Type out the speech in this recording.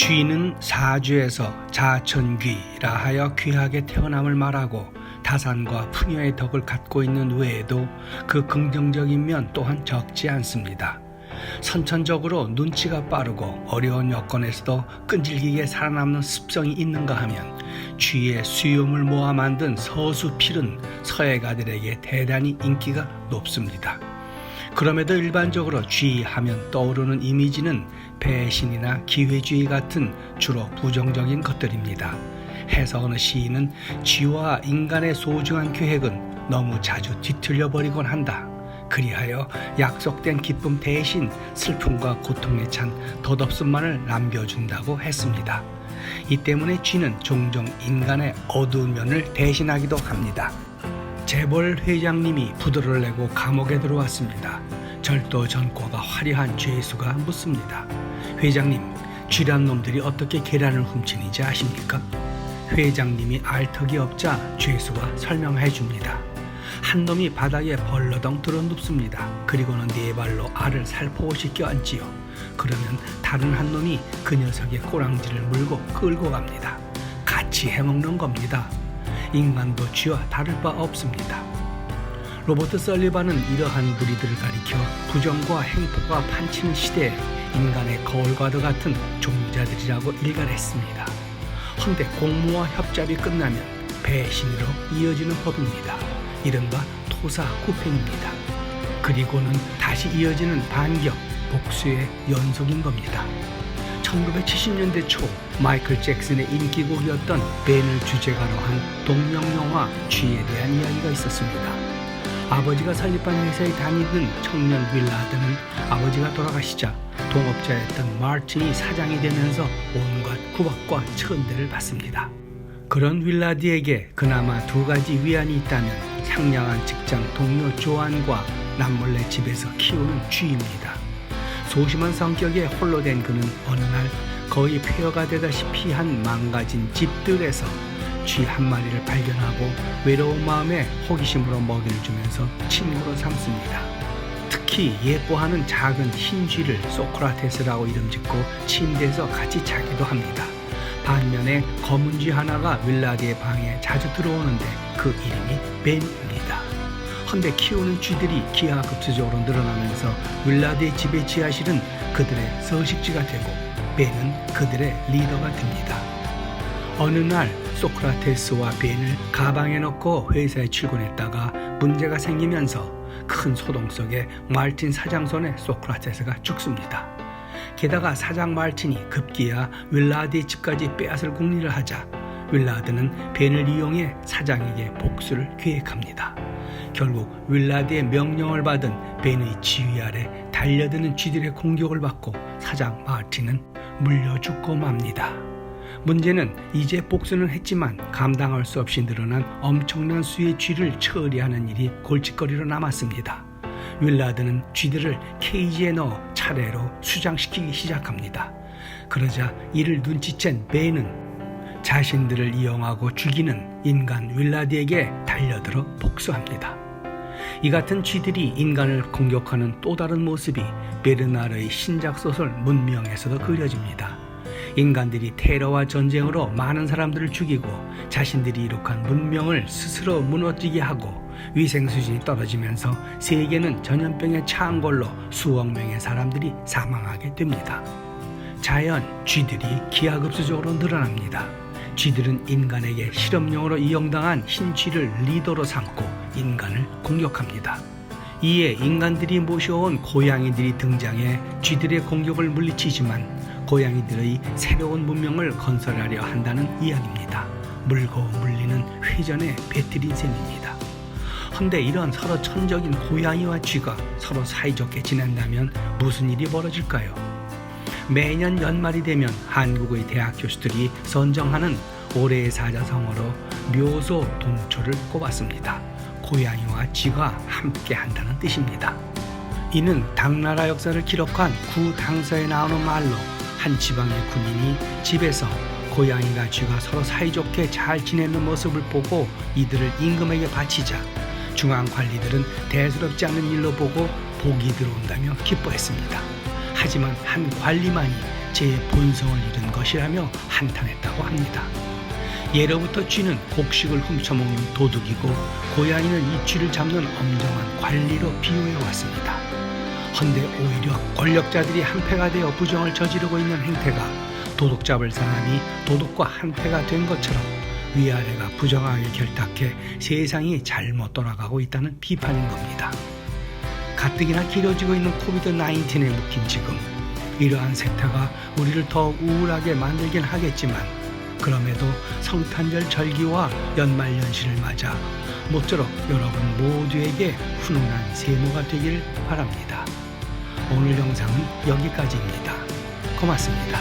쥐는 사주에서 자천귀라 하여 귀하게 태어남을 말하고 다산과 풍요의 덕을 갖고 있는 외에도 그 긍정적인 면 또한 적지 않습니다. 선천적으로 눈치가 빠르고 어려운 여건에서도 끈질기게 살아남는 습성이 있는가 하면 쥐의 수염을 모아 만든 서수필은 서예가들에게 대단히 인기가 높습니다. 그럼에도 일반적으로 쥐 하면 떠오르는 이미지는 배신이나 기회주의 같은 주로 부정적인 것들입니다. 해서 어느 시인은 쥐와 인간의 소중한 계획은 너무 자주 뒤틀려 버리곤 한다. 그리하여 약속된 기쁨 대신 슬픔과 고통에 찬 덧없음만을 남겨준다고 했습니다. 이 때문에 쥐는 종종 인간의 어두운 면을 대신하기도 합니다. 재벌 회장님이 부도를 내고 감옥에 들어왔습니다. 절도 전과가 화려한 죄수가 묻습니다. 회장님, 쥐란 놈들이 어떻게 계란을 훔치는지 아십니까? 회장님이 알 턱이 없자 죄수가 설명해 줍니다. 한 놈이 바닥에 벌러덩 들어 눕습니다. 그리고는 네 발로 알을 살포시 껴안지요. 그러면 다른 한 놈이 그 녀석의 꼬랑지를 물고 끌고 갑니다. 같이 해먹는 겁니다. 인간도 쥐와 다를 바 없습니다. 로버트 설리반은 이러한 무리들을 가리켜 부정과 행포가 판치는 시대에 인간의 거울과도 같은 종자들이라고 일갈했습니다. 헌데 공무와 협잡이 끝나면 배신으로 이어지는 법입니다. 이른바 토사구팽입니다. 그리고는 다시 이어지는 반격, 복수의 연속인 겁니다. 1970년대 초 마이클 잭슨의 인기곡이었던 벤을 주제가로 한 동명영화 쥐에 대한 이야기가 있었습니다. 아버지가 설립한 회사에 다니던 청년 윌라드는 아버지가 돌아가시자 동업자였던 마틴이 사장이 되면서 온갖 구박과 천대를 받습니다. 그런 윌라드에게 그나마 두 가지 위안이 있다면 상냥한 직장 동료 조안과 남몰래 집에서 키우는 쥐입니다. 소심한 성격에 홀로 된 그는 어느 날 거의 폐허가 되다시피 한 망가진 집들에서 쥐 한 마리를 발견하고 외로운 마음에 호기심으로 먹이를 주면서 친구로 삼습니다. 특히 예뻐하는 작은 흰 쥐를 소크라테스라고 이름 짓고 침대에서 같이 자기도 합니다. 반면에 검은 쥐 하나가 윌라디의 방에 자주 들어오는데 그 이름이 벤입니다. 헌데 키우는 쥐들이 기하급수적으로 늘어나면서 윌라드의 집의 지하실은 그들의 서식지가 되고 벤은 그들의 리더가 됩니다. 어느 날 소크라테스와 벤을 가방에 넣고 회사에 출근했다가 문제가 생기면서 큰 소동 속에 말틴 사장 손에 소크라테스가 죽습니다. 게다가 사장 말틴이 급기야 윌라드의 집까지 빼앗을 궁리를 하자 윌라드는 벤을 이용해 사장에게 복수를 계획합니다. 결국 윌라드의 명령을 받은 벤의 지휘 아래 달려드는 쥐들의 공격을 받고 사장 마틴은 물려 죽고 맙니다. 문제는 이제 복수는 했지만 감당할 수 없이 늘어난 엄청난 수의 쥐를 처리하는 일이 골칫거리로 남았습니다. 윌라드는 쥐들을 케이지에 넣어 차례로 수장시키기 시작합니다. 그러자 이를 눈치챈 벤은 자신들을 이용하고 죽이는 인간 윌라드에게 달려들어 복수합니다. 이 같은 쥐들이 인간을 공격하는 또 다른 모습이 베르나르의 신작 소설 문명에서도 그려집니다. 인간들이 테러와 전쟁으로 많은 사람들을 죽이고 자신들이 이룩한 문명을 스스로 무너지게 하고 위생 수준이 떨어지면서 세계는 전염병에 차한 걸로 수억 명의 사람들이 사망하게 됩니다. 자연 쥐들이 기하급수적으로 늘어납니다. 쥐들은 인간에게 실험용으로 이용당한 흰 쥐를 리더로 삼고 인간을 공격합니다. 이에 인간들이 모셔온 고양이들이 등장해 쥐들의 공격을 물리치지만 고양이들의 새로운 문명을 건설하려 한다는 이야기입니다. 물고 물리는 회전의 배틀인 셈입니다. 헌데 이런 서로 천적인 고양이와 쥐가 서로 사이좋게 지낸다면 무슨 일이 벌어질까요? 매년 연말이 되면 한국의 대학 교수들이 선정하는 올해의 사자성어로 묘소 동초를 꼽았습니다. 고양이와 쥐가 함께 한다는 뜻입니다. 이는 당나라 역사를 기록한 구 당서에 나오는 말로 한 지방의 군인이 집에서 고양이가 쥐가 서로 사이좋게 잘 지내는 모습을 보고 이들을 임금에게 바치자 중앙 관리들은 대수롭지 않은 일로 보고 복이 들어온다며 기뻐했습니다. 하지만 한 관리만이 제 본성을 잃은 것이라며 한탄했다고 합니다. 예로부터 쥐는 곡식을 훔쳐먹는 도둑이고 고양이는 이 쥐를 잡는 엄정한 관리로 비유해 왔습니다. 헌데 오히려 권력자들이 한패가 되어 부정을 저지르고 있는 행태가 도둑 잡을 사람이 도둑과 한패가 된 것처럼 위아래가 부정하게 결탁해 세상이 잘못 돌아가고 있다는 비판인 겁니다. 가뜩이나 길어지고 있는 코비드 19에 묶인 지금 이러한 세태가 우리를 더 우울하게 만들긴 하겠지만 그럼에도 성탄절 절기와 연말연시를 맞아 모쪼록 여러분 모두에게 훈훈한 세모가 되길 바랍니다. 오늘 영상은 여기까지입니다. 고맙습니다.